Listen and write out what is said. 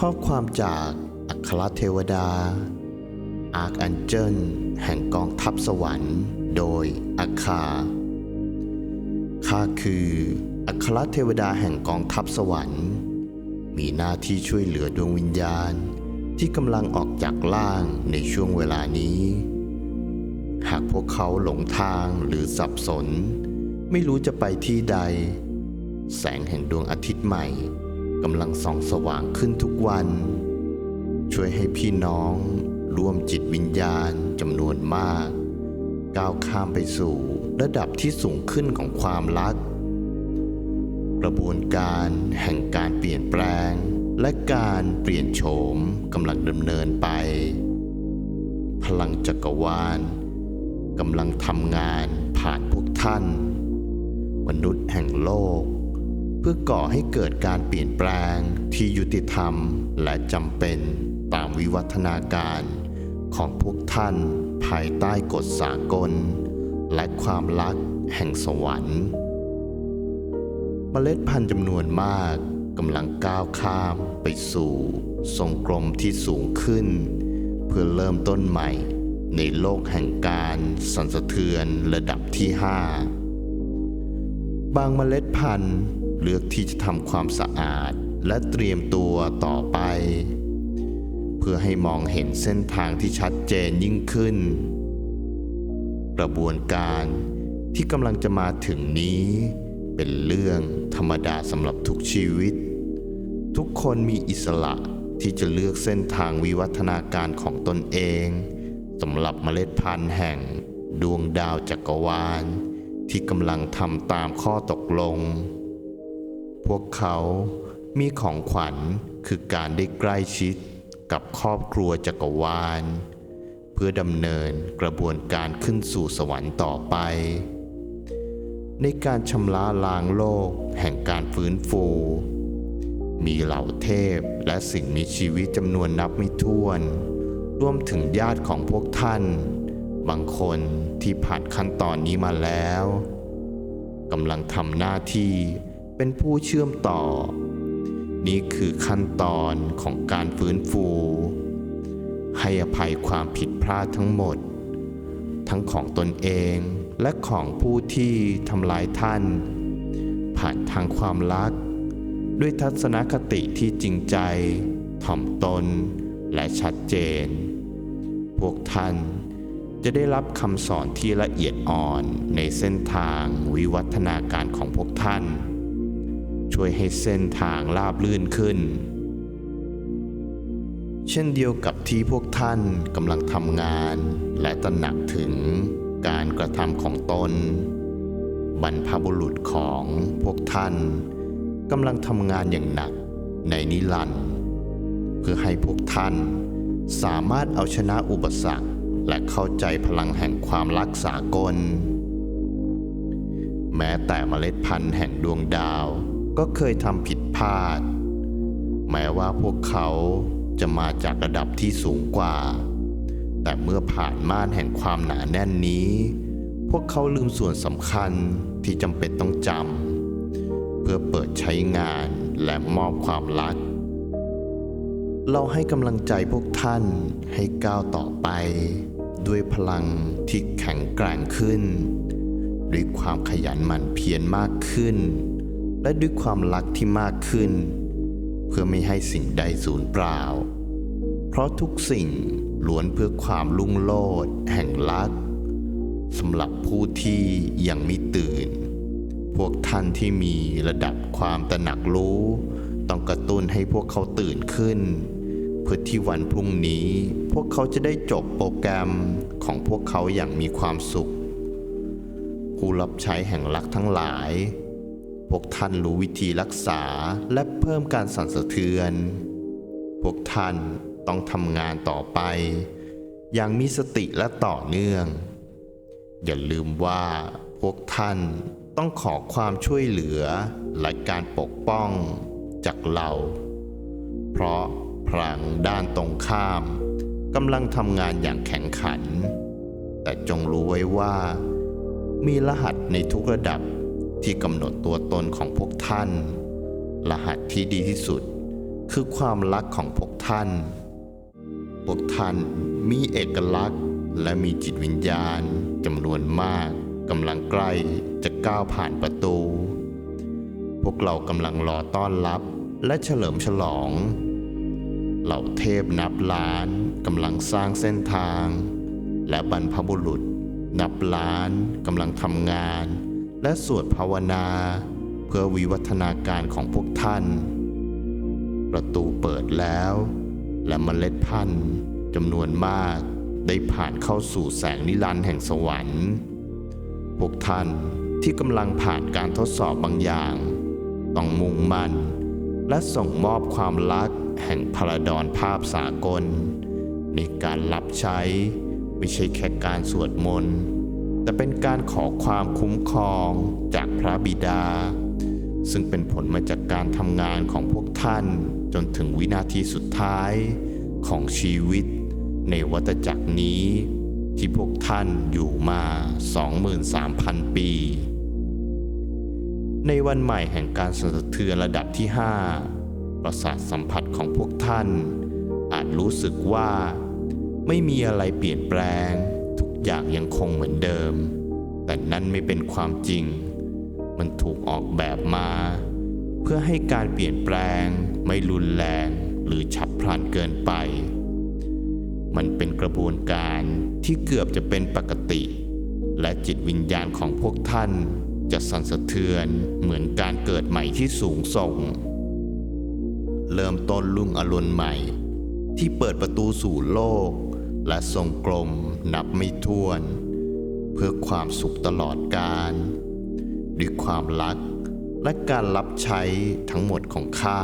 ข้อความจากอัครเทวดา อาร์คแอนเจิลแห่งกองทัพสวรรค์ โดยอาคาข้าคืออัครเทวดาแห่งกองทัพสวรรค์ มีหน้าที่ช่วยเหลือดวงวิญญาณที่กำลังออกจากล่างในช่วงเวลานี้ หากพวกเขาหลงทางหรือสับสน ไม่รู้จะไปที่ใด แสงแห่งดวงอาทิตย์ใหม่ กำลังส่องสว่างขึ้นทุกวัน ช่วยให้พี่น้องร่วมจิตวิญญาณจำนวนมาก ก้าวข้ามไปสู่ระดับที่สูงขึ้นของความรัก กระบวนการแห่งการเปลี่ยนแปลง และการเปลี่ยนโฉมกำลังดำเนินไป พลังจักรวาลกำลังทำงานผ่านพวกท่าน มนุษย์แห่งโลก พื่อก่อให้เกิดการเปลี่ยนแปลงที่ยุติธรรมและจำเป็นตามวิวัฒนาการของพวกท่านภายใต้กฎสากล และความรักแห่งสวรรค์เมล็ดพันธุ์จำนวนมากกำลังก้าวข้ามไปสู่ทรงกลมที่สูงขึ้น เพื่อเริ่มต้นใหม่ในโลกแห่งการสั่นสะเทือนระดับที่ 5 บางเมล็ดพันธุ์ เลือกที่จะทำความสะอาดและเตรียมตัวต่อไป เพื่อให้มองเห็นเส้นทางที่ชัดเจนยิ่งขึ้น กระบวนการที่กำลังจะมาถึงนี้ เป็นเรื่องธรรมดาสำหรับทุกชีวิต ทุกคนมีอิสระที่จะเลือกเส้นทางวิวัฒนาการของตนเองสำหรับเมล็ดพันธุ์แห่งดวงดาวจักรวาล ที่กำลังทำตามข้อตกลง พวกเขามีของขวัญคือการได้ใกล้ชิดกับครอบครัวจักรวาล เพื่อดำเนินกระบวนการขึ้นสู่สวรรค์ต่อไป ในการชำระล้างโลกแห่งการฟื้นฟู มีเหล่าเทพและสิ่งมีชีวิตจำนวนนับไม่ถ้วน รวมถึงญาติของพวกท่าน บางคนที่ผ่านขั้นตอนนี้มาแล้วกำลังทำหน้าที่ เป็นผู้เชื่อมต่อ นี่คือขั้นตอนของการฟื้นฟู ให้อภัยความผิดพลาดทั้งหมด ทั้งของตนเองและของผู้ที่ทำลายท่าน ผ่านทางความรัก ด้วยทัศนคติที่จริงใจ ถ่อมตน และชัดเจน พวกท่านจะได้รับคำสอนที่ละเอียดอ่อนในเส้นทางวิวัฒนาการของพวกท่าน ช่วยให้เส้นทางราบลื่นขึ้น เช่นเดียวกับที่พวกท่านกำลังทำงานและตระหนักถึงการกระทำของตน บรรพบุรุษของพวกท่านกำลังทำงานอย่างหนักในนิรันดร์เพื่อให้พวกท่านสามารถเอาชนะอุปสรรคและเข้าใจพลังแห่งความรักษากล แม้แต่เมล็ดพันธุ์แห่งดวงดาว ก็เคยทำผิดพลาด แม้ว่าพวกเขาจะมาจากระดับที่สูงกว่า แต่เมื่อผ่านม่านแห่งความหนาแน่นนี้ พวกเขาลืมส่วนสำคัญที่จำเป็นต้องจำเพื่อเปิดใช้งานและมอบความรัก เราให้กำลังใจพวกท่านให้ก้าวต่อไป ด้วยพลังที่แข็งแกร่งขึ้น ด้วยความขยันหมั่นเพียรมากขึ้น และด้วยความรักที่มากขึ้น เพื่อไม่ให้สิ่งใดสูญเปล่า เพราะทุกสิ่งล้วนเพื่อความลุ่งโลดแห่งรักสำหรับผู้ที่ยังไม่ตื่น พวกท่านที่มีระดับความตระหนักรู้ ต้องกระตุ้นให้พวกเขาตื่นขึ้น เพื่อที่วันพรุ่งนี้ พวกเขาจะได้จบโปรแกรมของพวกเขาอย่างมีความสุข ผู้รับใช้แห่งรักทั้งหลาย วกท่านรู้วิธีรักษาและเพิ่มการสั่นสะเทือน พวกท่านต้องทำงานต่อไป อย่างมีสติและต่อเนื่อง อย่าลืมว่าพวกท่านต้องขอความช่วยเหลือและการปกป้องจากเรา เพราะพลังด้านตรงข้ามกำลังทำงานอย่างแข็งขัน แต่จงรู้ไว้ว่า มีรหัสในทุกระดับ ที่กำหนดตัวตนของพวกท่าน รหัสที่ดีที่สุด คือความรักของพวกท่าน พวกท่านมีเอกลักษณ์ และมีจิตวิญญาณจำนวนมากกำลังใกล้จะก้าวผ่านประตู พวกเรากำลังรอต้อนรับและเฉลิมฉลอง เหล่าเทพนับล้านกำลังสร้างเส้นทาง และบรรพบุรุษ นับล้านกำลังทำงาน และสวดภาวนา เพื่อวิวัฒนาการของพวกท่าน ประตูเปิดแล้ว และเมล็ดพันธุ์จำนวนมากได้ผ่านเข้าสู่แสงนิรันดร์แห่งสวรรค์ พวกท่านที่กำลังผ่านการทดสอบบางอย่าง ต้องมุ่งมั่นและส่งมอบความรักแห่งพระดอนภาพสากล ในการรับใช้ไม่ใช่แค่การสวดมนต์ แต่เป็นการขอความคุ้มครองจากพระบิดา ซึ่งเป็นผลมาจากการทำงานของพวกท่านจนถึงวินาทีสุดท้ายของชีวิต ในวัฏจักรนี้ ที่พวกท่านอยู่มา 23,000 ปี ในวันใหม่แห่งการสั่นสะเทือนระดับที่ 5 ประสาทสัมผัสของพวกท่าน อาจรู้สึกว่า ไม่มีอะไรเปลี่ยนแปลง อย่างยังคงเหมือนเดิม แต่นั่นไม่เป็นความจริง มันถูกออกแบบมา เพื่อให้การเปลี่ยนแปลง ไม่รุนแรงหรือฉับพลันเกินไป มันเป็นกระบวนการที่เกือบจะเป็นปกติ และจิตวิญญาณของพวกท่านจะสั่นสะเทือนเหมือนการเกิดใหม่ที่สูงส่ง เริ่มต้นลุ่งอรุณใหม่ ที่เปิดประตูสู่โลก และทรงกลมนับไม่ถ้วน เพื่อความสุขตลอดกาลด้วยความรักและการรับใช้ทั้งหมดของข้า